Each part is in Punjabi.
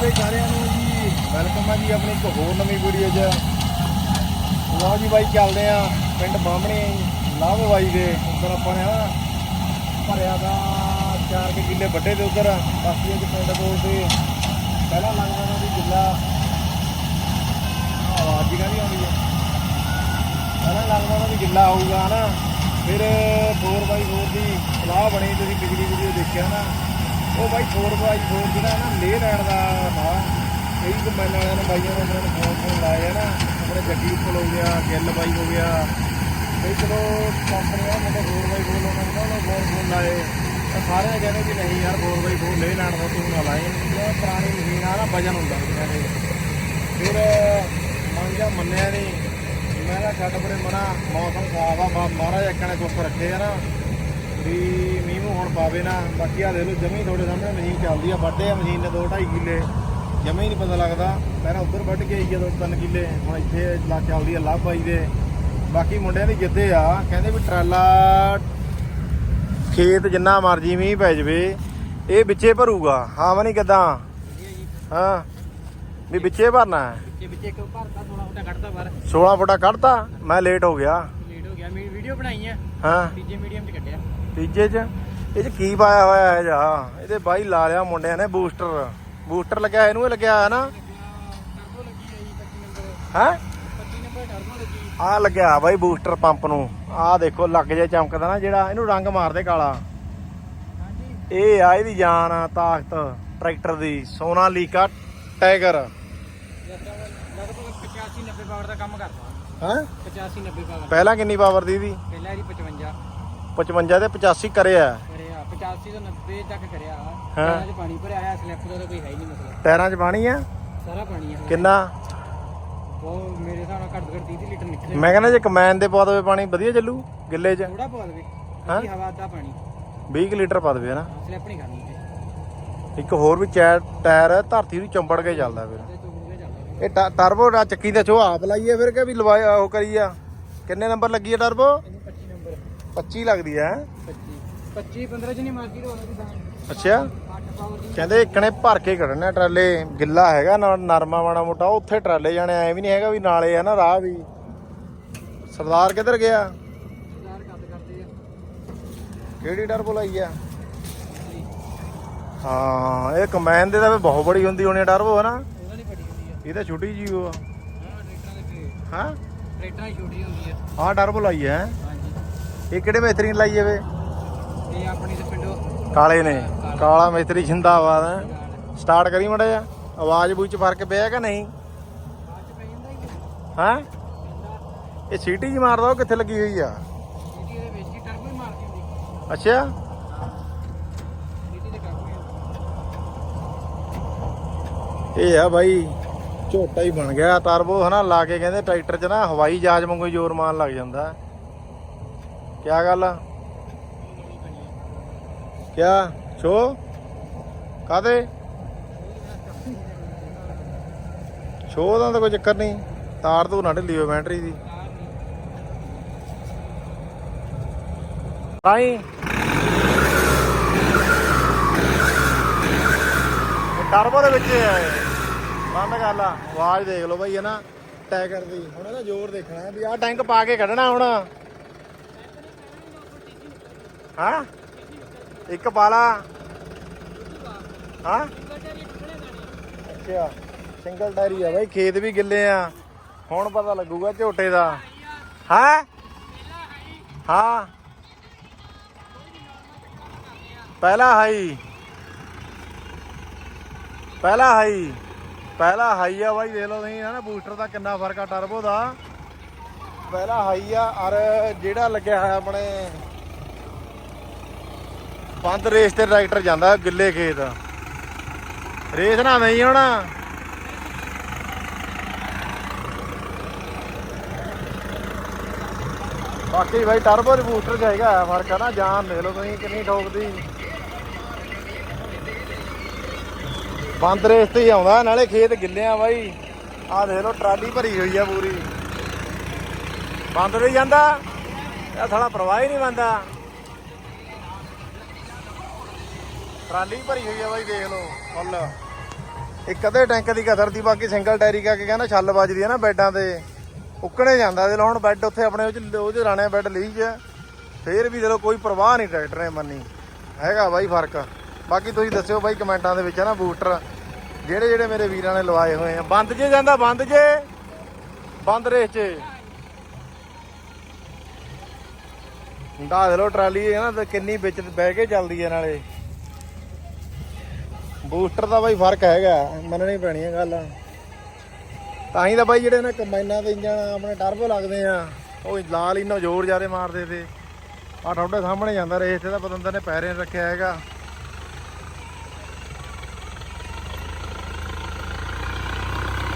ਬਈ ਸਾਰਿਆਂ ਨੂੰ ਜੀ। ਵੈਲਕਮ ਆ ਜੀ ਆਪਣੀ ਇੱਕ ਹੋਰ ਨਵੀਂ ਵੀਡੀਓ 'ਚ। ਲਓ ਜੀ ਬਾਈ, ਚੱਲਦੇ ਆ ਪਿੰਡ ਬਾਹਮਣੇ ਲਾਭ ਬਾਈ ਦੇ। ਉੱਧਰ ਆਪਾਂ ਨੇ ਨਾ ਭਰਿਆ ਦਾ ਚਾਰ ਕੇ ਕਿੱਲੇ ਵੱਡੇ ਦੇ ਉੱਧਰ। ਬਾਕੀ ਅੱਜ ਪਿੰਡ ਕੋਲ ਤੇ ਪਹਿਲਾਂ ਲੱਗਦਾ ਨਾ ਵੀ ਗਿੱਲਾ ਆਵਾਜ਼ ਜਿਹਾ ਨਹੀਂ ਆਉਂਦੀ। ਹੈ ਪਹਿਲਾਂ ਲੱਗਦਾ ਨਾ ਵੀ ਗਿੱਲਾ ਹੋਊਗਾ ਨਾ ਫਿਰ 4x4 ਦੀ ਸਲਾਹ ਬਣੀ, ਤੁਸੀਂ ਪਿਛਲੀ ਵੀਡੀਓ ਦੇਖਿਆ ਨਾ। ਉਹ ਬਾਈ 4x4 ਜਿਹੜਾ ਨਾ ਲੇ ਲੈਣ ਦਾ ਨਾ ਕਈ ਕਮੈਨ ਵਾਲਿਆਂ ਨੇ ਬਾਈਆਂ ਨੇ ਉਹਨਾਂ ਨੂੰ ਫੋਨ ਫੋਨ ਲਾਇਆ ਨਾ। ਆਪਣੇ ਜੱਗੀ ਉੱਪਰ ਹੋ ਗਿਆ, ਗਿੱਲ ਬਾਈ ਹੋ ਗਿਆ। ਕਈ ਚਲੋ ਕੰਪਨੀਆਂ ਮੁੰਡੇ 4x4 ਉਹਨਾਂ ਨੂੰ ਫੋਨ ਫੋਨ ਲਾਏ। ਤਾਂ ਸਾਰੇ ਕਹਿੰਦੇ ਵੀ ਨਹੀਂ ਯਾਰ 4x4 ਲੇ ਲੈਣ ਦਾ ਤੂੰ ਨਾ ਲਾਏ। ਇਹ ਪੁਰਾਣੀ ਮਸ਼ੀਨ ਆ ਨਾ ਵਜਨ ਹੁੰਦਾ ਇਹਨਾਂ ਦੇ ਫਿਰ ਮੰਗਿਆ ਮੰਨਿਆ ਨਹੀਂ ਮੈਂ ਨਾ ਛੱਡ ਪਰੇ ਮਨਾ, ਮੌਸਮ ਖਰਾਬ ਆ ਮਹਾਰਾਜ ਇੱਕ ਨੇ ਚੁੱਪ ਰੱਖੇ ਆ ਨਾ। ਵੀ ਮੀਂਹ ਪਾਵੇ ਨਾ ਬਾਕੀ ਆ ਦੇ ਲੋ ਜਮੀ ਤੁਹਾਡੇ ਸਾਹਮਣੇ ਮਸ਼ੀਨ ਚੱਲਦੀ ਆ ਵੱਡੇ ਆ ਮਸ਼ੀਨ ਨੇ 2 2.5 ਕਿੱਲੇ। ਜਮੀ ਨਹੀਂ ਪਤਾ ਲੱਗਦਾ ਪਹਿਲਾਂ ਉੱਧਰ ਵੱਢ ਕੇ ਆਈ ਜਦੋਂ 3 ਕਿੱਲੇ ਹੁਣ ਇੱਥੇ ਲਾ ਚੱਲਦੀ ਆ ਲਾਭ ਬਾਈ ਦੇ। ਬਾਕੀ ਮੁੰਡਿਆਂ ਦੀ ਜਿੱਦੇ ਆ ਕਹਿੰਦੇ ਵੀ ਟਰਾਲਾ ਖੇਤ ਜਿੰਨਾ ਮਰਜ਼ੀ ਮੀਂਹ ਪੈ ਜਵੇ ਇਹ ਵਿੱਚੇ ਭਰੂਗਾ। ਹਾਂ ਮਨੀ ਕਿਦਾਂ? ਹਾਂ ਵੀ ਵਿੱਚੇ ਭਰਨਾ ਹੈ। ਵਿੱਚੇ ਵਿੱਚੇ ਭਰਤਾ 16 ਫੁੱਟਾ ਕੱਢਦਾ ਬਾਹਰ। 16 ਫੁੱਟਾ ਕੱਢਤਾ? ਮੈਂ ਲੇਟ ਹੋ ਗਿਆ। ਲੇਟ ਹੋ ਗਿਆ ਮੈਂ ਵੀਡੀਓ ਬਣਾਈ ਆ। ਹਾਂ। ਤੀਜੇ ਮੀਡੀਅਮ 'ਚ ਕੱਢਿਆ। ਤੀਜੇ ਚ? ਇਹ ਚ ਕੀ ਪਾਇਆ ਹੋਇਆ ਹੈ ਜਾ ਇਹਦੇ ਬਾਈ ਲਾ ਲਿਆ ਮੁੰਡਿਆਂ ਨੇ ਬੂਸਟਰ। ਬੂਸਟਰ ਲੱਗਿਆ ਇਹਨੂੰ ਹੀ ਲੱਗਿਆ ਹੈ ਨਾ? ਟਰਬੋ ਲੱਗੀ ਆ ਜੀ 25 ਨੰਬਰ ਹੈ? 25 ਨੰਬਰ ਟਰਬੋ ਲੱਗੀ ਆ ਲੱਗਿਆ ਬਾਈ ਬੂਸਟਰ ਪੰਪ ਨੂੰ। ਆ ਦੇਖੋ ਲੱਗ ਜੇ ਚਮਕਦਾ ਨਾ ਜਿਹੜਾ ਇਹਨੂੰ ਰੰਗ ਮਾਰਦੇ ਕਾਲਾ। ਇਹ ਆ ਇਹਦੀ ਜਾਨ ਆ ਤਾਕਤ ਟਰੈਕਟਰ ਦੀ। ਟਾਈਗਰ ਲਗਭਗ 85 90 ਪਾਵਰ ਦਾ ਕੰਮ ਕਰਦਾ ਹੈ? 85 90 ਪਾਵਰ ਪਹਿਲਾਂ ਕਿੰਨੀ ਪਾਵਰ ਦੀ ਦੀ ਪਹਿਲਾਂ ਇਹਦੀ 55 55 ਤੇ 85 ਕਰਿਆ ਕਰਿਆ। 85 ਤੋਂ 90 ਤੱਕ ਕਰਿਆ। ਹਾਂ। ਇਹਨਾਂ 'ਚ ਪਾਣੀ ਭਰਿਆ ਆ ਸਲਿੱਪ ਦਾ ਤਾਂ ਕੋਈ ਹੈ ਹੀ ਨਹੀਂ ਮਤਲਬ। ਟਾਇਰਾਂ 'ਚ ਪਾਣੀ ਆ? ਸਾਰਾ ਪਾਣੀ ਆ। ਕਿੰਨਾ? ਉਹ ਮੇਰੇ ਹਿਸਾਬ ਨਾਲ ਘੱਟ ਘੱਟ 30 ਲੀਟਰ ਨਿਕਲੇ ਮੈਂ ਕਹਿੰਦਾ ਜੇ ਕਮੈਨ ਦੇ ਪਾ ਦੇਵੇ ਪਾਣੀ ਵਧੀਆ ਚੱਲੂ ਗਿੱਲੇ 'ਚ। ਥੋੜਾ ਪਾ ਦੇਵੇ। ਹਾਂ? ਹਵਾ ਦਾ ਪਾਣੀ। 20 ਕੁ ਲੀਟਰ ਪਾ ਦੇਵੇ ਨਾ? ਸਲਿੱਪ ਨਹੀਂ ਕਰਨੀ ਇੱਕ ਹੋਰ ਵੀ ਟਾਇਰ ਧਰਤੀ ਨੂੰ ਚੰਬੜ ਕੇ ਚੱਲਦਾ ਫਿਰ। ਹੋ ਇਹ ਟਰਬੋ ਦਾ ਚੱਕੀ ਦਾ ਚੋ ਆਪ ਲਾਈਏ ਫਿਰ ਕਿ ਵੀ ਲਵਾਇਆ ਉਹ ਕਰੀ ਆ? ਕਿੰਨੇ ਨੰਬਰ ਲੱਗੀ ਆ ਟਰਬੋ? ਇਹਨੂੰ 25 ਨੰਬਰ 25 ਲੱਗਦੀ ਆ 25 25 15 ਚ ਨਹੀਂ ਮਾਰਦੀ ਰੋਣਾ ਦੀ ਤਾਂ ਅੱਛਾ। 8 ਪਾਵਰ ਦੀ ਕਹਿੰਦੇ ਇੱਕਣੇ ਭਰ ਕੇ ਕੱਢਣੇ ਟਰਾਲੇ ਗਿੱਲਾ ਹੈਗਾ ਨਾ ਨਰਮਾ ਮਾੜਾ ਮੋਟਾ ਉੱਥੇ ਟਰਾਲੇ ਜਾਣੇ ਐ ਵੀ ਨਹੀਂ ਹੈਗਾ ਵੀ ਨਾਲੇ ਆ ਨਾ ਰਾਹ ਵੀ। ਸਰਦਾਰ ਕਿੱਧਰ ਗਿਆ? ਸਰਦਾਰ ਕੱਦ ਕਰਦੇ ਆ। ਕਿਹੜੀ ਟਰਬੋ ਲਾਈ ਆ? ਹਾਂ ਇਹ ਕਮੈਨ ਦੇ ਤਾਂ ਬਹੁਤ ਬੜੀ ਹੁੰਦੀ ਹੋਣੀ ਟਰਬੋ ਹਨਾ ਉਹਨਾਂ ਦੀ ਵੱਡੀ ਹੁੰਦੀ ਆ। ਇਹ ਤਾਂ ਛੋਟੀ ਜੀ ਉਹ ਆ। ਹਾਂ ਟਰੈਕਟਰਾਂ ਦੇ ਤੇ ਹਾਂ? ਟਰੈਕਟਰਾਂ ਦੀ ਛੋਟੀ ਹੁੰਦੀ ਆ। ਆਹ ਟਰਬੋ ਲਾਈ ਹੈ? ਹਾਂਜੀ। ਇਹ ਕਿਹੜੇ ਮਿਸਤਰੀ ਨੇ ਲਾਈ ਜਾਵੇ? ਇਹ ਆਪਣੀ ਦੇ ਪਿੰਡੋਂ। ਕਾਲੇ ਨੇ। ਕਾਲਾ ਮਿਸਤਰੀ ਜਿੰਦਾਬਾਦ ਸਟਾਰਟ ਕਰੀ ਮੜਾ ਜਾ ਆਵਾਜ਼ ਬੂਚ ਫ਼ਰਕ ਪਿਆ ਕਿ ਨਹੀਂ? ਹੀ? ਇਹ ਸੀਟੀ ਜੀ ਮਾਰਦਾ ਉਹ ਕਿੱਥੇ ਲੱਗੀ ਹੋਈ ਆ? ਸੀਟੀ ਦੇ ਵਿੱਚ ਹੀ ਟਰਬੋ ਹੀ ਮਾਰਦੀ ਹੁੰਦੀ ਅੱਛਾ। ਇਹ ਆ ਬਾਈ ਝੋਟਾ ਹੀ ਬਣ ਗਿਆ। ਟਰਬੋ ਹਨਾ ਲਾ ਕੇ ਕਹਿੰਦੇ ਟਰੈਕਟਰ 'ਚ ਨਾ ਹਵਾਈ ਜਹਾਜ਼ ਵਾਂਗੂ ਜ਼ੋਰ ਮਾਰਨ ਲੱਗ ਜਾਂਦਾ। ਕਿਆ ਗੱਲ ਆ? ਕਿਆ? ਸ਼ੋ? ਕਾਦੇ ਸ਼ੋ ਦਾ ਤਾਂ ਕੋਈ ਚੱਕਰ ਨਹੀਂ। ਤਾਰ ਤੋਂ ਨਾ ਢਿੱਲੀ ਹੋਵੇ ਬੈਟਰੀ ਦੀ। ਤਾਈ। ਟਰਬੋ ਦੇ ਵਿੱਚ ਹੈ ਬੰਦ ਕਰ ਲਾ। ਆਵਾਜ਼ ਦੇਖ ਲਓ ਬਾਈ ਹੈ ਨਾ ਟਾਈਗਰ ਦੀ ਹੁਣ ਇਹਦਾ ਜ਼ੋਰ ਦੇਖਣਾ ਵੀ ਆਹ ਟੈਂਕ ਪਾ ਕੇ ਕੱਢਣਾ ਹੁਣ। ਹਾਂ? ਇੱਕ ਪਾਲਾ ਹਾਂ? ਅੱਛਾ, ਸਿੰਗਲ ਟਾਇਰੀ ਆ ਬਾਈ, ਖੇਤ ਵੀ ਗਿੱਲੇ ਆ। ਹੁਣ ਪਤਾ ਲੱਗੂਗਾ ਝੋਟੇ ਦਾ। ਹਾਂ? ਹਾਂ। ਪਹਿਲਾ ਹਾਈ। ਪਹਿਲਾ ਹਾਈ। ਪਹਿਲਾ ਹਾਈ ਆ ਬਾਈ, ਦੇਖ ਲਓ ਤੁਸੀਂ, ਹਨਾ, ਬੂਸਟਰ ਦਾ ਕਿੰਨਾ ਫ਼ਰਕ ਆ ਟਰਬੋ ਦਾ। ਪਹਿਲਾ ਹਾਈ ਆ, ਔਰ ਜਿਹੜਾ ਲੱਗਿਆ ਹੋਇਆ ਆਪਣੇ ਬੰਦ ਰੇਸ ਤੇ ਟਰੈਕਟਰ ਜਾਂਦਾ ਗਿੱਲੇ ਖੇਤ। ਰੇਸ ਨਾ ਨਹੀਂ ਹੁਣ। ਬਾਕੀ ਬਾਈ ਟਰਬੋ ਬੂਸਟਰ ਚ ਫ਼ਰਕ ਆ ਨਾ, ਜਾਨ ਦੇਖ ਲਓ ਤੁਸੀਂ ਕਿੰਨੀ ਠੋਕਦੀ। ਬੰਦ ਰੇਸ ਤੇ ਹੀ ਆਉਂਦਾ, ਨਾਲੇ ਖੇਤ ਗਿੱਲੇ ਆ ਬਾਈ। ਆਹ ਦੇਖ ਲਓ, ਟਰਾਲੀ ਭਰੀ ਹੋਈ ਆ ਪੂਰੀ। ਬੰਦ ਨਹੀਂ ਜਾਂਦਾ। ਇਹ ਸਾਲਾ ਪ੍ਰਵਾਹ ਹੀ ਨਹੀਂ ਬੰਦਾ ਟਰਾਲੀ ਭਰੀ ਹੋਈ ਆ ਬਾਈ, ਦੇਖ ਲਓ, ਫੁੱਲ। ਇੱਕ ਅੱਧੇ ਟੈਂਕ ਦੀ ਕਦਰ ਦੀ, ਬਾਕੀ ਸਿੰਗਲ ਟੈਰੀ ਕਰਕੇ ਕਹਿੰਦਾ ਛੱਲ ਵੱਜਦੀ ਆ ਨਾ ਬੈੱਡਾਂ ਤੇ। ਉੱਕਣੇ ਜਾਂਦਾ ਜੇ ਹੁਣ ਬੈੱਡ ਉੱਥੇ ਆਪਣੇ ਉਹ ਚ ਉਹ ਚ ਰਾਣੇ ਬੈੱਡ ਲਈ ਚ ਫੇਰ ਵੀ ਚਲੋ ਕੋਈ ਪਰਵਾਹ ਨਹੀਂ ਟਰੈਕਟਰ ਨੇ ਮੰਨੀ। ਹੈਗਾ ਬਾਈ ਫ਼ਰਕ। ਬਾਕੀ ਤੁਸੀਂ ਦੱਸਿਓ ਬਾਈ ਕਮੈਂਟਾਂ ਦੇ ਵਿੱਚ ਹੈ ਨਾ ਬੂਸਟਰ ਜਿਹੜੇ ਜਿਹੜੇ ਮੇਰੇ ਵੀਰਾਂ ਨੇ ਲਵਾਏ ਹੋਏ ਆ। ਬੰਦ ਜੇ ਜਾਂਦਾ, ਬੰਦ ਜੇ। ਬੰਦ ਰੇਸ ਚ। ਢਾ ਦੇ ਲੋ ਟਰਾਲੀ ਹੈ ਨਾ ਕਿੰਨੀ ਵਿੱਚ ਬਹਿ ਕੇ ਚੱਲਦੀ ਹੈ ਨਾਲੇ। ਬੂਸਟਰ ਦਾ ਬਾਈ ਫ਼ਰਕ ਹੈਗਾ, ਮੰਨਣੀ ਪੈਣੀ ਹੈ ਗੱਲ। ਤਾਂ ਹੀ ਤਾਂ ਬਾਈ ਜਿਹੜੇ ਨੇ ਕੰਬਾਈਨਾਂ 'ਤੇ ਇੰਜਣ ਆਪਣੇ ਟਰਬੋ ਲੱਗਦੇ ਆ, ਉਹ ਲਾਲ ਇੰਨਾ ਜ਼ੋਰ ਜਾਰੇ ਮਾਰਦੇ ਤੇ। ਆ ਤੁਹਾਡੇ ਸਾਹਮਣੇ ਜਾਂਦਾ ਰੇਸ ਤੇ ਤਾਂ ਪਤੰਦਰ ਨੇ ਪੈਰੇ ਰੱਖਿਆ ਹੈਗਾ।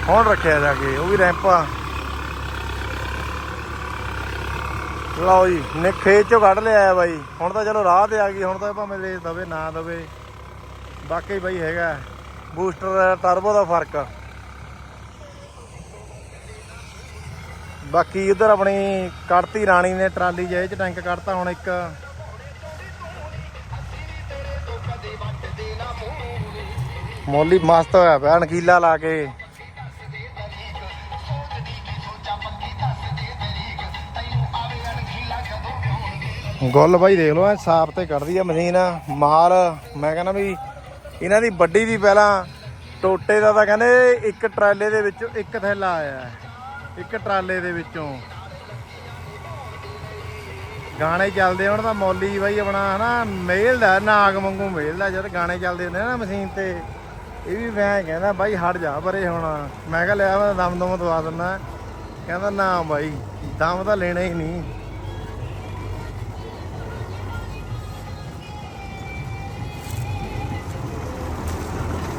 ਹੁਣ ਰੱਖਿਆ ਜਾ ਕੇ, ਉਹ ਵੀ ਰੈਂਪ ਆ। ਲਓ ਜੀ ਨੇ ਖੇਤ ਚੋਂ ਕੱਢ ਲਿਆ ਬਾਈ। ਹੁਣ ਤਾਂ ਚਲੋ ਰਾਹ ਤੇ ਆ ਗਈ, ਹੁਣ ਤਾਂ ਭਾਵੇਂ ਰੇਸ ਦਵੇ, ਨਾ ਦਵੇ। ਬਾਕੀ ਬਈ ਹੈਗਾ। ਬੂਸਟਰ ਟਰਬੋ ਦਾ ਫ਼ਰਕ ਬਾਕੀ ਉਧਰ ਆਪਣੀ ਕੱਢਤੀ ਰਾਣੀ ਨੇ ਟਰਾਲੀ ਜਿਹੇ ਚ ਟੈਂਕ ਕੱਢਤਾ, ਹੁਣ ਇੱਕ ਮੋਲੀ ਮਸਤ ਹੋਇਆ ਪਿਆ, ਨਕੀਲਾ ਲਾ ਕੇ। ਗੁੱਲ ਬਾਈ ਦੇਖ ਲਓ, ਐ ਸਾਫ਼ ਤੇ ਕੱਢਦੀ ਆ ਮਸ਼ੀਨ। ਮਾਲ, ਮੈਂ ਕਹਿੰਦਾ ਵੀ ਇਹਨਾਂ ਦੀ ਵੱਡੀ ਦੀ ਪਹਿਲਾਂ ਟੋਟੇ ਦਾ ਤਾਂ ਕਹਿੰਦੇ ਇੱਕ ਟਰਾਲੇ ਦੇ ਵਿੱਚੋਂ ਇੱਕ ਥੈਲਾ ਆਇਆ ਇੱਕ ਟਰਾਲੇ ਦੇ ਵਿੱਚੋਂ। ਗਾਣੇ ਚੱਲਦੇ ਹੁਣ ਤਾਂ ਮੌਲੀ ਬਾਈ ਆਪਣਾ ਹਨਾ ਮੇਲ ਦਾ ਨਾਗ ਵਾਂਗੂ ਮੇਲ ਦਾ ਜਦ ਗਾਣੇ ਚੱਲਦੇ ਹੁੰਦੇ ਨਾ ਮਸ਼ੀਨ ਤੇ। ਇਹ ਵੀ ਮੈਂ ਕਹਿੰਦਾ, ਬਾਈ ਹਟ ਜਾ ਪਰੇ ਹੁਣ। ਮੈਂ ਕਿਹਾ ਲਿਆ ਮੈਂ ਦਮ ਦਮ ਦਵਾ ਦਿੰਦਾ। ਕਹਿੰਦਾ, ਨਾ ਬਾਈ, ਦਮ ਤਾਂ ਲੈਣਾ ਹੀ ਨਹੀਂ।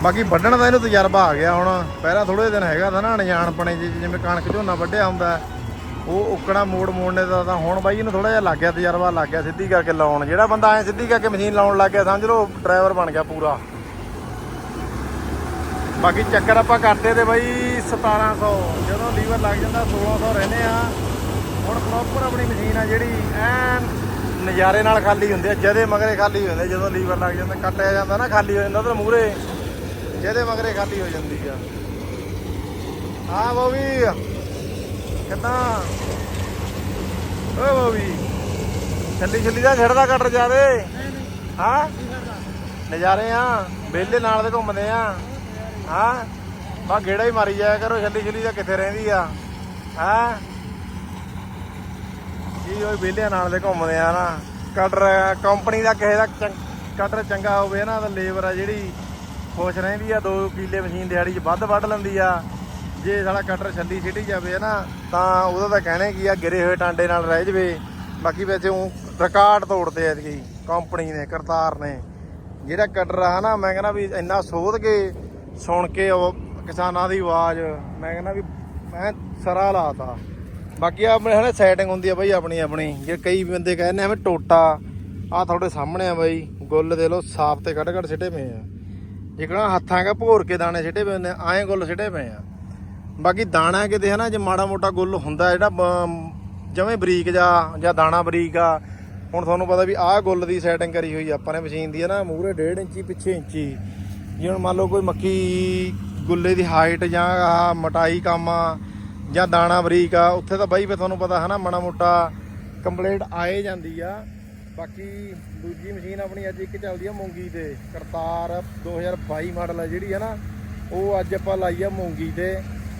ਬਾਕੀ ਵੱਢਣ ਦਾ ਇਹਨੂੰ ਤਜਰਬਾ ਆ ਗਿਆ ਹੁਣ। ਪਹਿਲਾਂ ਥੋੜੇ ਦਿਨ ਹੈਗਾ ਤਾਂ ਨਾ ਅਣਜਾਣਪਣੇ ਜਿਹੇ ਜਿਵੇਂ ਕਣਕ ਝੋਨਾ ਵੱਢਿਆ ਹੁੰਦਾ। ਉਹ ਉਕਣਾ ਮੋੜ ਮੋੜਨੇ ਦਾ ਤਾਂ ਹੁਣ ਬਾਈ ਇਹਨੂੰ ਥੋੜਾ ਜਿਹਾ ਲੱਗ ਗਿਆ, ਤਜਰਬਾ ਲੱਗ ਗਿਆ ਸਿੱਧੀ ਕਰਕੇ ਲਾਉਣ। ਜਿਹੜਾ ਬੰਦਾ ਐ ਸਿੱਧੀ ਕਰਕੇ ਮਸ਼ੀਨ ਲਾਉਣ ਲੱਗ ਗਿਆ, ਸਮਝ ਲਓ, ਡਰਾਈਵਰ ਬਣ ਗਿਆ ਪੂਰਾ। ਬਾਕੀ ਚੱਕਰ ਆਪਾਂ ਕਰਦੇ ਤੇ ਬਾਈ 1700 ਜਦੋਂ ਲੀਵਰ ਲੱਗ ਜਾਂਦਾ 1600 ਰਹਿੰਦੇ ਆ। ਹੁਣ ਪ੍ਰੋਪਰ ਆਪਣੀ ਮਸ਼ੀਨ ਆ ਜਿਹੜੀ ਐਨ ਨਜ਼ਾਰੇ ਨਾਲ ਖਾਲੀ ਹੁੰਦੀ ਆ, ਜਦੇ ਮਗਰੇ ਖਾਲੀ ਹੁੰਦੇ ਜਦੋਂ ਲੀਵਰ ਲੱਗ ਜਾਂਦਾ ਕੱਟਿਆ ਜਾਂਦਾ ਨਾ, ਖਾਲੀ ਹੋ ਜਾਂਦਾ ਉਧਰ ਮੂਰੇ ਜਿਹਦੇ ਮਗਰੇ ਖਾਲੀ ਹੋ ਜਾਂਦੀ ਆ। ਹਾਂ ਬੋਵੀ ਕਿੱਦਾਂ? ਓ ਬੋਵੀ ਛੱਲੀ ਛੱਲੀ ਦਾ ਛੜਦਾ ਕੱਟਰ ਜਾਦੇ ਹਾਂ? ਨਜ਼ਾਰੇ ਆ ਬੇਲੇ ਨਾਲ ਦੇ ਘੁੰਮਦੇ ਆ। ਹਾਂ? ਬਾ ਗੇੜਾ ਹੀ ਮਾਰੀ ਜਾਇਆ ਕਰੋ, ਛੱਲੀ ਛੱਲੀ ਦਾ ਕਿੱਥੇ ਰਹਿੰਦੀ ਆ। ਹਾਂ? ਜੀ ਉਹ ਬੇਲਿਆਂ ਨਾਲ ਦੇ ਘੁੰਮਦੇ ਆ ਨਾ। ਕਟਰ, ਕੰਪਨੀ ਦਾ ਕਿਸੇ ਦਾ ਚੰਗ- ਕਟਰ ਚੰਗਾ ਹੋਵੇ ਨਾ, ਤਾਂ ਲੇਬਰ ਆ ਜਿਹੜੀ। ਖੁਸ਼ ਰਹਿੰਦੀ ਆ 2 ਕਿੱਲੇ ਮਸ਼ੀਨ ਦਿਹਾੜੀ 'ਚ ਵੱਧ ਵੱਢ ਲੈਂਦੀ ਆ। ਜੇ ਸਾਡਾ ਕਟਰ ਛੱਲੀ ਛਿੱਟੀ ਜਾਵੇ ਨਾ, ਤਾਂ ਉਹਦਾ ਤਾਂ ਕਹਿਣਾ ਕੀ ਆ, ਗਿਰੇ ਹੋਏ ਟਾਂਡੇ ਨਾਲ ਰਹਿ ਜਵੇ। ਬਾਕੀ ਵੈਸੇ ਉਹ ਰਿਕਾਰਡ ਤੋੜਦੇ ਐ ਜੀ ਕੰਪਨੀ ਨੇ, ਕਰਤਾਰ ਨੇ। ਜਿਹੜਾ ਕਟਰ ਆ ਨਾ ਮੈਂ ਕਹਿੰਦਾ ਵੀ ਇੰਨਾ ਸੋਧ ਕੇ, ਸੁਣ ਕੇ ਉਹ ਕਿਸਾਨਾਂ ਦੀ ਆਵਾਜ਼, ਮੈਂ ਕਹਿੰਦਾ ਵੀ ਮੈਂ ਸਰਾ ਲਾਤਾ। ਬਾਕੀ ਆਪਣੇ ਹਨਾ ਸੈਟਿੰਗ ਹੁੰਦੀ ਆ ਬਾਈ ਆਪਣੀ ਆਪਣੀ। ਜੇ ਕਈ ਬੰਦੇ ਕਹਿੰਦੇ ਐਵੇਂ ਟੋਟਾ ਆ ਤੁਹਾਡੇ ਸਾਹਮਣੇ ਆ ਬਾਈ, ਗੁੱਲ ਦੇ ਲੋ ਸਾਫ਼ ਤੇ ਕੱਢ ਕੱਢ ਸਿੱਟੇ ਪਏ ਆ। ਜਿਕਣਾ ਹੱਥਾਂ ਕਾ ਭੋਰ ਕੇ ਦਾਣੇ ਸਿੱਟੇ ਪਏ ਹੁੰਦੇ ਆਏ ਗੁੱਲ ਸਿੱਟੇ ਪਏ ਆ। ਬਾਕੀ ਦਾਣਾ ਕਿਤੇ ਹਨਾ ਜੇ ਮਾੜਾ ਮੋਟਾ ਗੁੱਲ ਹੁੰਦਾ ਜਿਹੜਾ ਜਿਵੇਂ ਬਰੀਕ ਜਾ, ਜਾਂ ਦਾਣਾ ਬਰੀਕ ਆ, ਹੁਣ ਤੁਹਾਨੂੰ ਪਤਾ ਵੀ ਆਹ ਗੁੱਲ ਦੀ ਸੈਟਿੰਗ ਕਰੀ ਹੋਈ ਆਪਾਂ ਨੇ, ਮਸ਼ੀਨ ਦੀ ਹੈ ਨਾ, ਮੂਹਰੇ 1.5 ਇੰਚੀ, ਪਿੱਛੇ ਇੰਚੀ। ਜੇ ਹੁਣ ਮੰਨ ਲਓ ਕੋਈ ਮੱਕੀ ਗੁੱਲੇ ਦੀ ਹਾਈਟ ਜਾਂ ਆਹ ਮਟਾਈ ਕੰਮ ਆ, ਜਾਂ ਦਾਣਾ ਬਰੀਕ ਆ, ਉੱਥੇ ਤਾਂ ਬਾਈ ਫੇ ਤੁਹਾਨੂੰ ਪਤਾ ਹਨਾ ਮਾੜਾ ਮੋਟਾ ਕੰਪਲੇਂਟ ਆਏ ਜਾਂਦੀ ਆ। ਬਾਕੀ ਦੂਜੀ ਮਸ਼ੀਨ ਆਪਣੀ ਅੱਜ ਇੱਕ ਚੱਲਦੀ ਆ ਮੂੰਗੀ ਤੇ। ਕਰਤਾਰ 2022 ਮਾਡਲ ਆ ਜਿਹੜੀ ਹੈ ਨਾ, ਉਹ ਅੱਜ ਆਪਾਂ ਲਾਈ ਆ ਮੂੰਗੀ ਤੇ।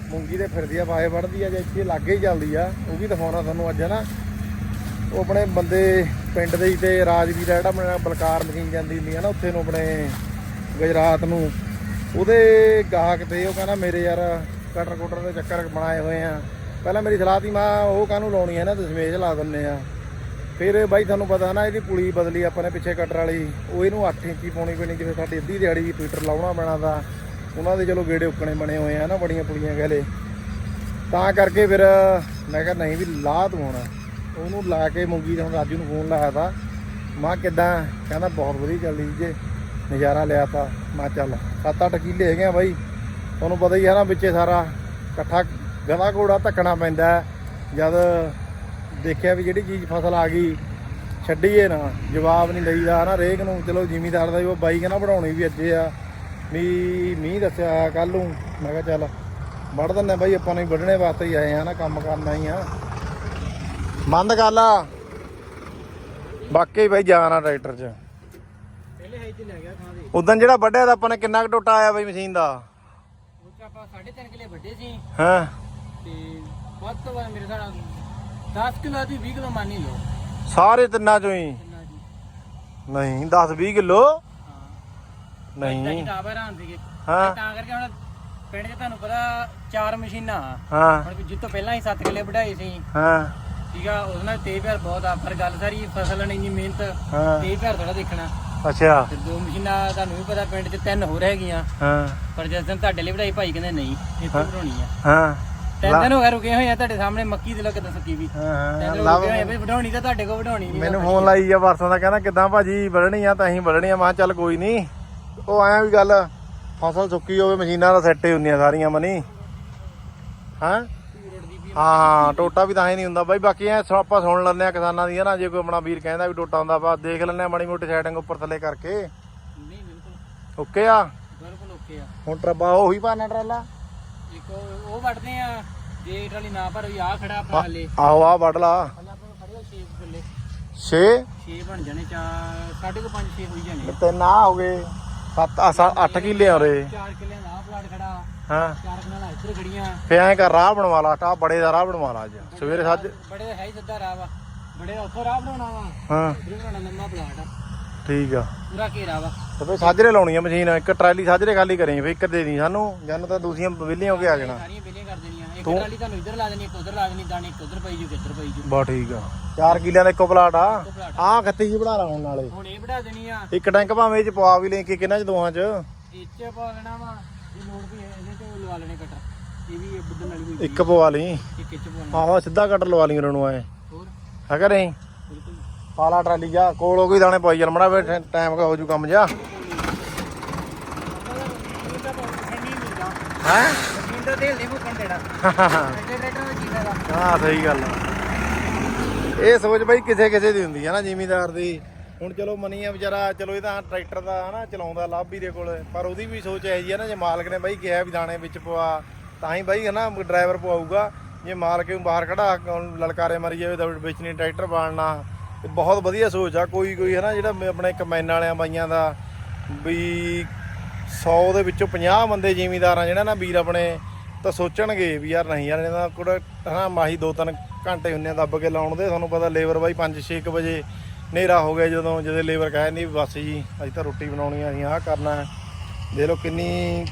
ਮੂੰਗੀ ਤੇ ਫਿਰਦੀ ਆ ਵਾਏ ਵੜਦੀ ਆ, ਜੇ ਇੱਥੇ ਲਾਗੇ ਹੀ ਚੱਲਦੀ ਆ, ਉਹ ਵੀ ਦਿਖਾਉਣਾ ਤੁਹਾਨੂੰ ਅੱਜ ਹੈ ਨਾ ਉਹ ਆਪਣੇ ਬੰਦੇ ਪਿੰਡ ਦੇ ਹੀ ਤੇ ਰਾਜਵੀਰ ਆ ਜਿਹੜਾ ਆਪਣੇ ਬਲਕਾਰ ਮਸ਼ੀਨ ਜਾਂਦੀ ਹੁੰਦੀ ਆ ਨਾ, ਉੱਥੇ ਨੂੰ ਆਪਣੇ ਗੁਜਰਾਤ ਨੂੰ। ਉਹਦੇ ਗਾਹਕ ਤੇ ਉਹ ਕਹਿੰਦਾ, ਮੇਰੇ ਯਾਰ, ਕਟਰ ਕੁਟਰ ਦੇ ਚੱਕਰ ਬਣਾਏ ਹੋਏ ਆ। ਪਹਿਲਾਂ ਮੇਰੀ ਸਲਾਹ ਦੀ ਮਾਂ ਉਹ ਕਾਹਨੂੰ ਲਾਉਣੀ ਹੈ ਨਾ ਦਸ਼ਮੇਸ਼ ਲਾ ਦਿੰਨੇ ਆ। ਫਿਰ ਬਾਈ ਤੁਹਾਨੂੰ ਪਤਾ ਨਾ, ਇਹਦੀ ਪੁਲੀ ਬਦਲੀ ਆਪਾਂ ਨੇ ਪਿੱਛੇ ਕਟਰ ਵਾਲੀ, ਉਹ ਇਹਨੂੰ 8 ਇੰਚੀ ਪਾਉਣੀ ਪੈਣੀ, ਜਿਵੇਂ ਸਾਡੀ ਅੱਧੀ ਦਿਹਾੜੀ ਟਵਿੱਟਰ ਲਾਉਣਾ ਪੈਣਾ ਦਾ ਉਹਨਾਂ ਦੇ ਚਲੋ ਗੇੜੇ ਉੱਕਣੇ ਬਣੇ ਹੋਏ ਆ ਨਾ, ਬੜੀਆਂ ਪੁਲੀਆਂ ਗਹਿਲੇ ਤਾਂ ਕਰਕੇ ਫਿਰ ਮੈਂ ਕਿਹਾ ਨਹੀਂ ਵੀ ਲਾ ਦਵਾਉਣਾ ਉਹਨੂੰ ਲਾ ਕੇ ਮੂੰਗੀ ਤੇ ਹੁਣ ਰਾਜੂ ਨੂੰ ਫੋਨ ਲਾਇਆ ਤਾ। ਮਾਂ ਕਿੱਦਾਂ? ਕਹਿੰਦਾ ਬਹੁਤ ਵਧੀਆ ਚੱਲਦੀ ਜੇ, ਨਜ਼ਾਰਾ ਲਿਆ ਤਾ। ਮੈਂ ਚੱਲ 7-8 ਕਿੱਲੇ ਹੈਗੇ ਆ ਬਾਈ। ਤੁਹਾਨੂੰ ਪਤਾ ਹੀ ਆ ਨਾ, ਵਿੱਚੇ ਸਾਰਾ ਇਕੱਠਾ ਗਦਾ ਘੋੜਾ ਧੱਕਣਾ ਪੈਂਦਾ ਜਦ ਦੇਖਿਆ ਵੀ ਜਿਹੜੀ ਚੀਜ਼ ਫਸਲ ਆ ਗਈ ਛੱਡੀਏ ਨਾ ਜਵਾਬ ਨਹੀਂ ਲਈਦਾ ਨਾ ਰੇਕ ਨੂੰ ਚਲੋ ਜ਼ਿਮੀਦਾਰ ਦਾ ਉਹ ਬਾਈ ਕਹਿੰਦਾ ਬਣਾਉਣੀ ਵੀ ਅੱਜੇ ਆ ਵੀ ਮੀਂਹ ਦੱਸਿਆ ਕੱਲ ਨੂੰ ਮੈਂ ਕਿਹਾ ਚੱਲ ਵੜ ਦਿੰਨੇ ਬਾਈ ਆਪਾਂ ਨੂੰ ਵੱਢਣੇ ਵਾਸਤੇ ਹੀ ਆਏ ਆ ਨਾ ਕੰਮ ਕਰਨਾ ਹੀ ਆ। ਬੰਦ ਕਰ ਲਾ। ਬਾਕੀ ਬਾਈ ਜਾਣਾ ਟਰੈਕਟਰ 'ਚ। ਪਹਿਲੇ ਹਾਈ ਤੇ ਲੈ ਗਿਆ ਥਾਂ ਦੇ ਉਦੋਂ ਜਿਹੜਾ ਵੱਢਿਆ ਤਾਂ ਆਪਾਂ ਨੇ ਕਿੰਨਾ ਕੁ ਟੋਟਾ ਆਇਆ ਬਾਈ ਮਸ਼ੀਨ ਦਾ? ਉਹ ਚ ਆਪਾਂ 3.5 ਕਿਲੇ ਵੱਡੇ ਸੀ। ਹਾਂ? ਤੇ ਵੱਧ ਤੋਂ ਵੱਧ ਮੇਰੇ ਸਾਡਾ 10 ਕਿਲੋ ਦੀ 20 ਕਿਲੋ ਮੰਨ ਹੀ ਲਓ। ਸਾਰੇ ਤਿੰਨਾਂ ਚੋਂ ਹੀ? ਕਿੰਨਾ ਜੀ ਨਹੀਂ 10 20 ਕਿਲੋ? ਹਾਂ। ਨਹੀਂ। ਤਾਂ ਆਂ ਸੀਗੇ। ਹਾਂ। ਤਾਂ ਕਰਕੇ ਹੁਣ ਪਿੰਡ 'ਚ ਤੁਹਾਨੂੰ ਪਤਾ ਚਾਰ ਮਸ਼ੀਨਾਂ ਆ। ਹਾਂ। ਹੁਣ ਜਿੱਤੋਂ ਪਹਿਲਾਂ ਹੀ 7 ਕਿਲੇ ਵਢਾਈ ਸੀ। ਹਾਂ। ਠੀਕ ਆ ਉਹਦੇ ਨਾਲ ਤੇ ਪਿਆਰ ਬਹੁਤ ਆ। ਪਰ ਗੱਲ ਸਾਰੀ ਫਸਲ ਨੇ ਇੰਨੀ ਮਿਹਨਤ ਹਾਂ। ਤੇ ਪਿਆਰ ਥੋੜਾ ਦੇਖਣਾ। ਅੱਛਾ। ਤੇ ਦੋ ਮਸ਼ੀਨਾਂ ਤੁਹਾਨੂੰ ਵੀ ਪਤਾ ਪਿੰਡ 'ਚ ਤਿੰਨ ਹੋਰ ਹੈਗੀਆਂ। ਹਾਂ। ਪਰ ਜਿਸ ਦਿਨ ਤੁਹਾਡੇ ਲਈ ਵਢਾਈ ਭਾਈ ਕਹਿੰਦੇ ਨਹੀਂ ਇਹ ਤੋਂ ਬਣਾਉਣੀ ਆ। ਹਾਂ। ਤਿੰਨ ਦਿਨ ਹੋ ਗਏ ਰੁਕੇ ਹੋਏ ਆ ਤੁਹਾਡੇ ਸਾਹਮਣੇ ਮੱਕੀ ਦੇ ਲੋਕ ਕਿਦਾਂ ਸੁੱਕੀ ਵੀ। ਹਾਂ, ਤਿੰਨ ਹਾਂ ਦਿਨ ਲਵ ਰੁਕੇ ਹੋਏ ਆ ਵੀ ਵਢਾਉਣੀ ਤਾਂ ਤੁਹਾਡੇ ਕੋਲ ਵਢਾਉਣੀ ਨਹੀਂ ਮੈਨੂੰ ਫੋਨ ਲਾਈ ਆ ਪਰਸੋਂ ਦਾ ਕਹਿੰਦਾ ਕਿਦਾਂ ਭਾਜੀ ਵੱਢਣੀ ਆ ਤਾਂ ਅਸੀਂ ਵੱਢਣੀ ਆ। ਮੈਂ ਕਿਹਾ ਚੱਲ ਕੋਈ ਨਹੀਂ ਉਹ ਆਇਆ ਵੀ ਗੱਲ ਫਸਲ ਸੁੱਕੀ ਹੋਵੇ ਮਸ਼ੀਨਾਂ ਦਾ ਸੈੱਟ ਹੀ ਹੁੰਦੀਆਂ ਸਾਰੀਆਂ ਮਨੀ। ਹਾਂ? ਹਾਂ ਟੋਟਾ ਵੀ ਤਾਂ ਹੀ ਨਹੀਂ ਹੁੰਦਾ। ਬਾਈ ਬਾਕੀ ਐ ਆਪਾਂ ਸੁਣ ਲੈਂਦੇ ਆ ਕਿਸਾਨਾਂ ਨਾ ਜੇ ਕੋਈ ਆਪਣਾ ਵੀਰ ਕਹਿੰਦਾ ਵੀ ਟੋਟਾ ਹੁੰਦਾ ਆਪਾਂ ਦੇਖ ਲੈਂਦੇ ਆ ਮਾੜੀ ਮੋਟੀ ਸੈਟਿੰਗ ਉੱਪਰ ਥੱਲੇ ਕਰਕੇ। ਨਹੀਂ ਬਿਲਕੁਲ। ਓਕੇ ਆ? ਬਿਲਕੁਲ ਓਕੇ ਆ। ਹੁਣ ਟਰਬਾ ਉਹੀ ਪਾਣਾ ਟਰਾਲਾ। ਇੱਕ ਉਹ ਵੱਢਦੇ ਆ। ਜੇ ਟਰਾਲੀ ਨਾ ਪਰ ਆ ਖੜਾ ਆਪਣਾ ਹਲੇ। ਆਹੋ ਆ ਵੱਢ ਲਾ। ਹਲੇ ਆਪਾਂ ਨੂੰ ਖੜੇ 6 ਕਿੱਲੇ 6 6 ਬਣ ਜਾਣੇ ਚਾ ਸਾਢੇ ਕੋ 5 6 ਹੋਈ ਜਾਣੇ। ਤਿੰਨ ਆ ਹੋ ਗਏ। 7 8 ਕਿੱਲੇ ਆ ਉਰੇ। 4 ਕਿੱਲੇ ਦਾ ਪਲਾਟ ਖੜਾ। ਹਾਂ। 4 ਕਿੱਲੇ ਦਾ ਇੱਧਰ ਖੜੀਆਂ। ਫੇ ਐਂ ਕਰ ਰਾਹ ਬਣਵਾ ਲਾ ਟਾ ਬੜੇ ਦਾ ਰਾਹ ਬਣਵਾ ਲਾ ਅੱਜ। ਸਵੇਰੇ ਸੱਜ ਬੜੇ ਦਾ ਹੈ ਹੀ ਸਿੱਧਾ ਰਾਹ ਵਾ। ਬੜੇ ਦਾ ਉੱਥੋਂ ਰਾਹ ਬਣਾਉਣਾ ਵਾ। ਹਾਂ। ਬਣਾਉਣਾ ਲੰਮਾ ਪਲਾਟ ਆ। ਠੀਕ ਆ। ਪੂਰਾ ਘੇਰਾ ਵਾ। ਤੇ ਫੇ ਸਾਜਰੇ ਲਾਉਣੀ ਆ ਮਸ਼ੀਨ ਇੱਕ ਟਰਾਲੀ ਸਾਜਰੇ ਖਾਲੀ ਕਰੇ ਫੇ ਇੱਕ ਦੇ ਦੀ ਸਾਨੂੰ ਜਨ ਤਾਂ ਦੂਸੀਆਂ ਵਿਹਲੀਆਂ ਹੋ ਕੇ ਆ ਜਾਣਾ। ਸਾਰੀਆਂ ਬਿਲੀਆਂ ਕਰ ਦੇਣੀਆਂ। ਇੱਕ ਟਰਾਲੀ ਤੁਹਾਨੂੰ ਇੱਧਰ ਲਾ ਦੇਣੀ ਇੱਕ ਉੱਧਰ ਲਾ ਦੇਣੀ ਦਾਣੇ ਇੱਕ ਉੱਧਰ ਪਈ ਜੂ ਕਿੱਧਰ ਪਈ ਜੂ ਬਾ ਠੀਕ ਆ। 4 ਕਿੱਲਿਆਂ ਦਾ ਇੱਕੋ ਪਲਾਟ ਆ। ਇੱਕੋ ਪਲਾਟ ਖੱਤੀ ਜੀ ਬਣਾ ਲਾ ਹੁਣ ਨਾਲੇ। ਹੁਣ ਇਹ ਵਢਾ ਦੇਣੀ ਆ। ਇੱਕ ਟੈਂਕ ਭਾਵੇਂ ਇਹ ਚ ਪਵਾ ਵੀ ਲੈ ਕੇ ਕਿੰਨਾਂ ਚ ਦੋਹਾਂ ਚ? ਇਹ ਚ ਪਾ ਲੈਣਾ ਵਾ। ਇਹ ਲੋਡ ਵੀ ਹੈ ਇਹਦੇ ਤੇ ਲਵਾ ਲੈਣੇ ਕਟਰ। ਇਹ ਵੀ ਬੁੱਧਨ ਵਾਲੀ ਹੋਈ ਇੱਕ ਪਵਾ ਲਈ। ਇੱਕ ਚ ਪਾਉਣਾ ਆਹੋ ਸਿੱਧਾ ਕਟਰ ਲਵਾ ਲਈ ਉਹਨੂੰ ਐ ਹੋਰ? ਹੈਗਾ ਨਹੀਂ? ਪਾਲਾ ਟਰਾਲੀ ਜਾ ਕੋਲ ਹੋ ਗਈ ਦਾਣੇ ਪਾਈ ਚੱਲ ਮੜਾ ਟਾਈਮ ਕਾ ਹੋ ਜੂ ਕੰਮ ਜਾ। ਹੈ? ਮਸ਼ੀਨ ਦਾ ਤੇਲ ਨਹੀਂ ਮੁੱਕਣ ਦੇਣਾ ਜੀਦਾ ਦਾ ਹਾਂ ਸਹੀ ਗੱਲ ਆ। ਇਹ ਸੋਚ ਬਈ ਕਿਸੇ ਕਿਸੇ ਦੀ ਹੁੰਦੀ ਹੈ ਨਾ ਜ਼ਿਮੀਦਾਰ ਦੀ। ਹੁਣ ਚਲੋ ਮਨੀ ਆ ਵਿਚਾਰਾ ਚਲੋ ਇਹ ਤਾਂ ਟਰੈਕਟਰ ਦਾ ਹਨਾ ਚਲਾਉਂਦਾ ਲਾਭੀ ਦੇ ਕੋਲ। ਪਰ ਉਹਦੀ ਵੀ ਸੋਚ ਇਹੋ ਜੀ ਹੈ ਨਾ ਜੇ ਮਾਲਕ ਨੇ ਬਾਈ ਕਿਹਾ ਵੀ ਦਾਣੇ ਵਿੱਚ ਪਵਾ ਤਾਂ ਹੀ ਬਾਈ ਹਨਾ ਡਰਾਈਵਰ ਪਵਾਊਗਾ। ਜੇ ਮਾਲਕ ਨੂੰ ਬਾਹਰ ਖੜਾ ਲਲਕਾਰੇ ਮਾਰੀ ਜਾਵੇ ਤਾਂ ਵਿੱਚ ਨਹੀਂ ਟਰੈਕਟਰ ਬਾਣਨਾ ਇਹ ਬਹੁਤ ਵਧੀਆ ਸੋਚ ਆ। ਕੋਈ ਕੋਈ ਹੈ ਨਾ ਜਿਹੜਾ ਮ- ਆਪਣੇ ਕਮੈਨ ਵਾਲਿਆਂ ਬਾਈਆਂ ਦਾ ਵੀ 100 ਦੇ ਵਿੱਚੋਂ 50 ਬੰਦੇ ਜ਼ਿਮੀਦਾਰ ਆ ਜਿਹੜਾ ਨਾ ਵੀਰ ਆਪਣੇ, ਤਾਂ ਸੋਚਣਗੇ ਵੀ ਯਾਰ ਨਹੀਂ ਯਾਰ ਇਹਦਾ ਕੋੜਾ ਹਨਾ ਮਾਹੀ ਦੋ ਤਿੰਨ ਘੰਟੇ ਹੁੰਨੇ ਆ ਦੱਬ ਕੇ ਲਾਉਣ ਦੇ। ਤੁਹਾਨੂੰ ਪਤਾ ਲੇਬਰ ਬਾਈ 5-6 ਵਜੇ ਹਨੇਰਾ ਹੋ ਗਿਆ ਜਦੋਂ ਜਦੋਂ ਲੇਬਰ ਕਹਿੰਦੀ ਵੀ ਬਸ ਜੀ ਅਸੀਂ ਤਾਂ ਰੋਟੀ ਬਣਾਉਣੀ ਆ, ਅਸੀਂ ਆਹ ਕਰਨਾ ਹੈ। ਦੇਖ ਕਿੰਨੀ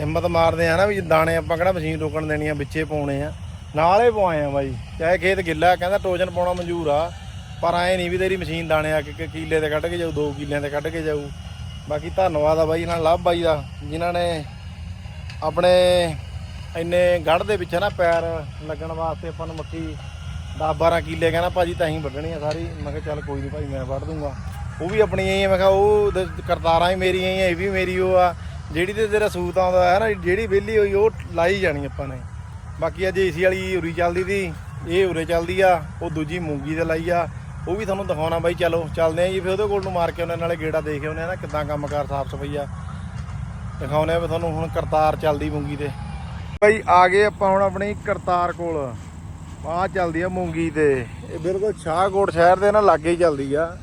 ਹਿੰਮਤ ਮਾਰਦੇ ਆ ਨਾ ਵੀ ਦਾਣੇ ਆਪਾਂ ਕਿਹੜਾ ਮਸ਼ੀਨ ਰੋਕਣ ਦੇਣੀ ਆ, ਵਿੱਚੇ ਪਾਉਣੇ ਆ। ਨਾਲੇ ਪਵਾਏ ਆ ਬਾਈ, ਚਾਹੇ ਖੇਤ ਗਿੱਲਾ ਕਹਿੰਦਾ ਟੋਜਨ ਪਾਉਣਾ ਮਨਜ਼ੂਰ ਆ। ਪਰ ਐ ਨਹੀਂ ਵੀ ਤੇਰੀ ਮਸ਼ੀਨ ਦਾਣੇ ਆ ਕਿ ਕਿੱਲੇ ਤੇ ਕੱਢ ਕੇ ਜਾਊ, ਦੋ ਕਿੱਲਿਆਂ ਤੇ ਕੱਢ ਕੇ ਜਾਊ। ਬਾਕੀ ਧੰਨਵਾਦ ਆ ਬਾਈ ਇਹਨਾਂ ਲਵ ਬਾਈ ਦਾ, ਜਿਨ੍ਹਾਂ ਨੇ ਆਪਣੇ ਇੰਨੇ ਗੜ ਦੇ ਵਿੱਚ ਨਾ ਪੈਰ ਲੱਗਣ ਵਾਸਤੇ ਆਪਾਂ ਨੂੰ ਮੱਕੀ 10 12 ਕਿੱਲੇ ਕਹਿੰਦਾ, ਭਾਜੀ ਤਾਂ ਹੀ ਵੱਢਣੀ ਆ ਸਾਰੀ। ਮੈਂ ਕਿਹਾ, ਚੱਲ ਕੋਈ ਨਹੀਂ ਭਾਈ ਮੈਂ ਵੱਢ ਦੂੰਗਾ। ਉਹ ਵੀ ਆਪਣੀ ਹੀ ਆ, ਮੈਂ ਕਿਹਾ, ਉਹ ਕਰਤਾਰਾਂ ਹੀ ਮੇਰੀਆਂ ਹੀ ਇਹ ਵੀ ਮੇਰੀ ਉਹ ਆ। ਜਿਹੜੀ ਤੇ ਤੇਰਾ ਸੂਤ ਆਉਂਦਾ ਹੈ ਨਾ, ਜਿਹੜੀ ਵਿਹਲੀ ਹੋਈ, ਉਹ ਲਾਈ ਜਾਣੀ ਆਪਾਂ ਨੇ। ਬਾਕੀ ਅੱਜ ਏਸੀ ਵਾਲੀ ਉਰੀ ਚੱਲਦੀ ਸੀ, ਇਹ ਉਰੇ ਚੱਲਦੀ ਆ, ਉਹ ਦੂਜੀ ਮੂੰਗੀ ਤੇ ਲਾਈ ਆ। ਉਹ ਵੀ ਤੁਹਾਨੂੰ ਦਿਖਾਉਣਾ ਬਾਈ, ਚਲੋ, ਚੱਲਦੇ ਆ ਜੀ, ਫਿਰ ਉਹਦੇ ਕੋਲ ਨੂੰ ਮਾਰ ਕੇ ਉਹਨਾਂ ਨਾਲੇ ਗੇੜਾ ਦੇਖ ਆਉਂਦੇ ਆ ਨਾ, ਕਿਦਾਂ ਕੰਮਕਾਰ ਸਾਫ਼ ਸਫ਼ਾਈ ਆ। ਦਿਖਾਉਨੇ ਆ ਵੀ ਤੁਹਾਨੂੰ ਹੁਣ ਕਰਤਾਰ ਚੱਲਦੀ ਮੂੰਗੀ ਤੇ। ਬਾਈ, ਆ ਗਏ ਆਪਾਂ ਹੁਣ ਆਪਣੀ ਕਰਤਾਰ ਕੋਲ। ਆਹ ਚੱਲਦੀ ਆ ਮੂੰਗੀ ਤੇ। ਇਹ ਬਿਲਕੁਲ ਸ਼ਾਹਕੋਟ ਸ਼ਹਿਰ ਦੇ ਨਾਲ ਲਾਗੇ ਹੀ ਚੱਲਦੀ ਆ।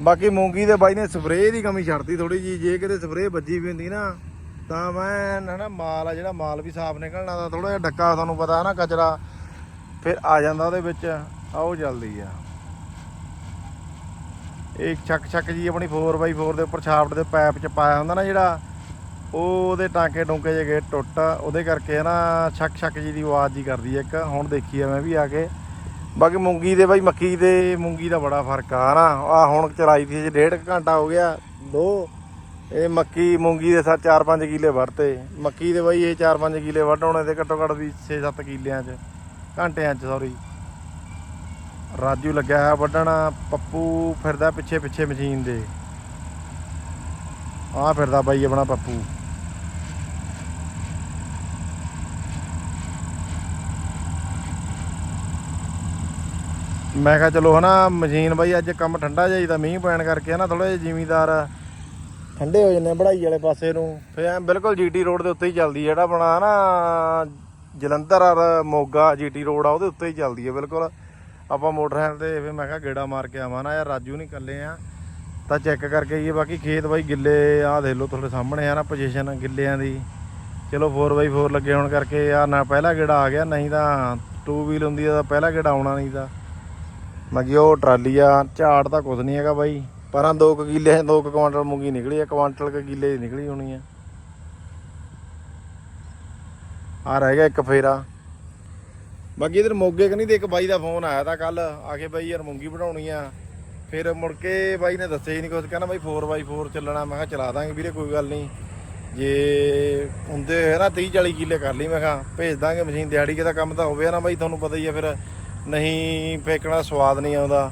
ਬਾਕੀ ਮੂੰਗੀ ਦੇ ਬਾਈ ਨੇ ਸਪਰੇਅ ਦੀ ਕਮੀ ਛੱਡਤੀ ਥੋੜੀ ਜੀ ਜੇ ਕਿਤੇ ਸਪਰੇਅ ਵੱਜੀ ਵੀ ਹੁੰਦੀ ਨਾ, ਤਾਂ ਮੈਂ ਹਨਾ ਮਾਲ ਆ, ਜਿਹੜਾ ਮਾਲ ਵੀ ਸਾਫ਼ ਨਿਕਲਣਾ ਦਾ ਥੋੜਾ ਜਿਹਾ ਡੱਕਾ, ਤੁਹਾਨੂੰ ਪਤਾ ਨਾ ਕਚਰਾ। ਫਿਰ ਆ ਜਾਂਦਾ ਉਹਦੇ ਵਿੱਚ ਆ ਉਹ ਚੱਲਦੀ ਆ। ਇਹ ਛੱਕ ਛੱਕ ਜੀ ਆਪਣੀ 4x4 ਦੇ ਉੱਪਰ ਛਾਪਟ ਦੇ ਪਾਈਪ ਚ ਪਾਇਆ ਹੁੰਦਾ ਨਾ ਜਿਹੜਾ ਉਹ ਉਹਦੇ ਟਾਂਕੇ ਟੁੰਕੇ ਜੇ ਗਏ ਟੁੱਟ, ਉਹਦੇ ਕਰਕੇ ਹੈ ਨਾ ਛੱਕ ਛੱਕ ਜੀ ਦੀ ਆਵਾਜ਼ ਜੀ ਕਰਦੀ ਹੈ ਇੱਕ, ਹੁਣ ਦੇਖੀ ਆ ਮੈਂ ਵੀ ਆ ਕੇ। ਬਾਕੀ ਮੂੰਗੀ ਦੇ ਬਾਈ, ਮੱਕੀ ਦੇ, ਮੂੰਗੀ ਦਾ ਬੜਾ ਫ਼ਰਕ ਆ ਨਾ। ਆ ਹੁਣ ਚਲਾਈ ਸੀ ਜੇ ਡੇਢ ਕੁ ਘੰਟਾ ਹੋ ਗਿਆ, ਦੋ। ਇਹ ਮੱਕੀ, ਮੂੰਗੀ ਦੇ ਸਾ 4-5 ਕਿੱਲੇ ਵੜਤੇ ਮੱਕੀ ਦੇ ਬਾਈ, ਇਹ 4-5 ਕਿੱਲੇ ਵੱਢ ਹੋਣੇ ਤੇ ਘੱਟੋ ਘੱਟ ਵੀ 6-7 ਕਿੱਲਿਆਂ 'ਚ, ਘੰਟਿਆਂ 'ਚ ਸੌਰੀ ਰਾਜੂ ਲੱਗਿਆ ਹੋਇਆ ਵੱਢਣ, ਪੱਪੂ ਫਿਰਦਾ ਪਿੱਛੇ ਪਿੱਛੇ ਮਸ਼ੀਨ ਦੇ। ਆ ਫਿਰਦਾ ਬਾਈ ਆਪਣਾ ਪੱਪੂ। ਮੈਂ ਕਿਹਾ ਚਲੋ ਹਨਾ, ਮਸ਼ੀਨ ਬਾਈ ਅੱਜ ਕੰਮ ਠੰਡਾ ਜਾਈ ਤਾਂ ਮੀਂਹ ਪੈਣ ਕਰਕੇ ਹਨਾ ਥੋੜਾ ਜਿਹਾ ਜ਼ਿਮੀਦਾਰ ਠੰਡੇ ਹੋ ਜੰਨੇ ਬੜਾਈ ਵਾਲੇ ਪਾਸੇ ਨੂੰ। ਫਿਰ ਐ ਬਿਲਕੁਲ ਜੀਟੀ ਰੋਡ ਦੇ ਉੱਤੇ ਹੀ ਚੱਲਦੀ ਜਿਹੜਾ ਆਪਣਾ ਨਾ ਜਲੰਧਰ ਔਰ ਮੋਗਾ ਜੀਟੀ ਰੋਡ ਆ, ਉਹਦੇ ਉੱਤੇ ਹੀ ਚੱਲਦੀ ਹੈ ਬਿਲਕੁਲ। ਆਪਾਂ ਮੋਟਰਸਾਈਕਲ ਤੇ ਫਿਰ ਮੈਂ ਕਿਹਾ ਗੇੜਾ ਮਾਰ ਕੇ ਆਵਾਂ ਨਾ, ਯਾਰ ਰਾਜੂ ਨਹੀਂ ਇਕੱਲੇ ਆ। ਤਾਂ ਚੈੱਕ ਕਰਕੇ ਆਈਏ, ਬਾਕੀ ਖੇਤ ਬਾਈ ਗਿੱਲੇ ਆ ਦੇਖ ਲਓ ਤੁਹਾਡੇ ਸਾਹਮਣੇ ਆ ਨਾ ਪੋਜੀਸ਼ਨ ਗਿੱਲਿਆਂ ਦੀ। ਚਲੋ 4x4 ਲੱਗੇ ਹੋਣ ਕਰਕੇ ਯਾਰ ਨਾ ਪਹਿਲਾ ਗੇੜਾ ਆ ਗਿਆ, ਨਹੀਂ ਤਾਂ 2 ਵੀਲ ਹੁੰਦੀ ਆ ਤਾਂ ਪਹਿਲਾ ਗੇੜਾ ਆਉਣਾ ਨਹੀਂ ਤਾਂ। ਬਾਕੀ ਉਹ ਟਰਾਲੀ ਆ, ਝਾੜ ਤਾਂ ਕੁਝ ਨਹੀਂ ਹੈਗਾ ਬਾਈ। ਪਰਾਂ 2 ਕਿੱਲੇ 2 ਕੁਆਂਟਲ ਮੂੰਗੀ ਨਿਕਲੀ ਆ, ਕੁਆਂਟਲ ਕੁ ਕਿੱਲੇ ਨਿਕਲੀ ਹੋਣੀ ਆ। ਆ ਰਹਿ ਗਿਆ ਇੱਕ ਫੇਰਾ। ਬਾਕੀ ਇਧਰ ਮੋਗੇ ਕਨੀ ਤੇ ਇੱਕ ਬਾਈ ਦਾ ਫੋਨ ਆਇਆ ਤਾਂ ਕੱਲ ਆ ਕੇ ਬਾਈ ਯਾਰ ਮੂੰਗੀ ਬਣਾਉਣੀ ਆ। ਫਿਰ ਮੁੜ ਕੇ ਬਾਈ ਨੇ ਦੱਸਿਆ ਹੀ ਨਹੀਂ ਕੁਝ ਕਹਿੰਦਾ ਬਾਈ 4x4 ਚੱਲਣਾ। ਮੈਂ ਕਿਹਾ ਚਲਾ ਦਾਂਗੇ ਵੀਰੇ, ਕੋਈ ਗੱਲ ਨਹੀਂ। ਜੇ ਹੁੰਦੇ ਹੋਏ ਨਾ 30 40 ਕਿੱਲੇ ਕਰ ਲਈ, ਮੈਂ ਕਿਹਾ ਭੇਜ ਦਾਂਗੇ ਮਸ਼ੀਨ, ਦਿਹਾੜੀ ਦਾ ਕੰਮ ਤਾਂ ਹੋਵੇ ਨਾ ਬਾਈ, ਤੁਹਾਨੂੰ ਪਤਾ ਹੀ ਆ ਫਿਰ। ਨਹੀਂ ਫੇਕਣਾ ਸਵਾਦ ਨਹੀਂ ਆਉਂਦਾ।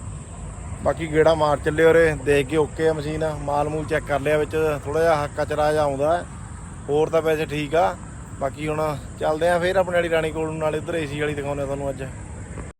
ਬਾਕੀ ਗੇੜਾ ਮਾਰ ਚੱਲੇ ਉਰੇ, ਦੇਖ ਕੇ ਓਕੇ ਆ ਮਸ਼ੀਨ। ਮਾਲ ਮੂਲ ਚੈੱਕ ਕਰ ਲਿਆ ਵਿੱਚ ਥੋੜਾ ਜਿਹਾ ਕਚਰਾ ਜਿਹਾ ਆਉਂਦਾ। ਹੋਰ ਤਾਂ ਵੈਸੇ ਠੀਕ ਆ। ਬਾਕੀ ਹੁਣ ਚੱਲਦੇ ਆ ਫੇਰ ਆਪਣੇ ਵਾਲੀ ਰਾਣੀ ਕੋਲ, ਨਾਲ ਇੱਧਰ ਉਧਰ ਏਸੀ ਵਾਲੀ ਦਿਖਾਉਂਦੇ ਆ ਤੁਹਾਨੂੰ ਅੱਜ।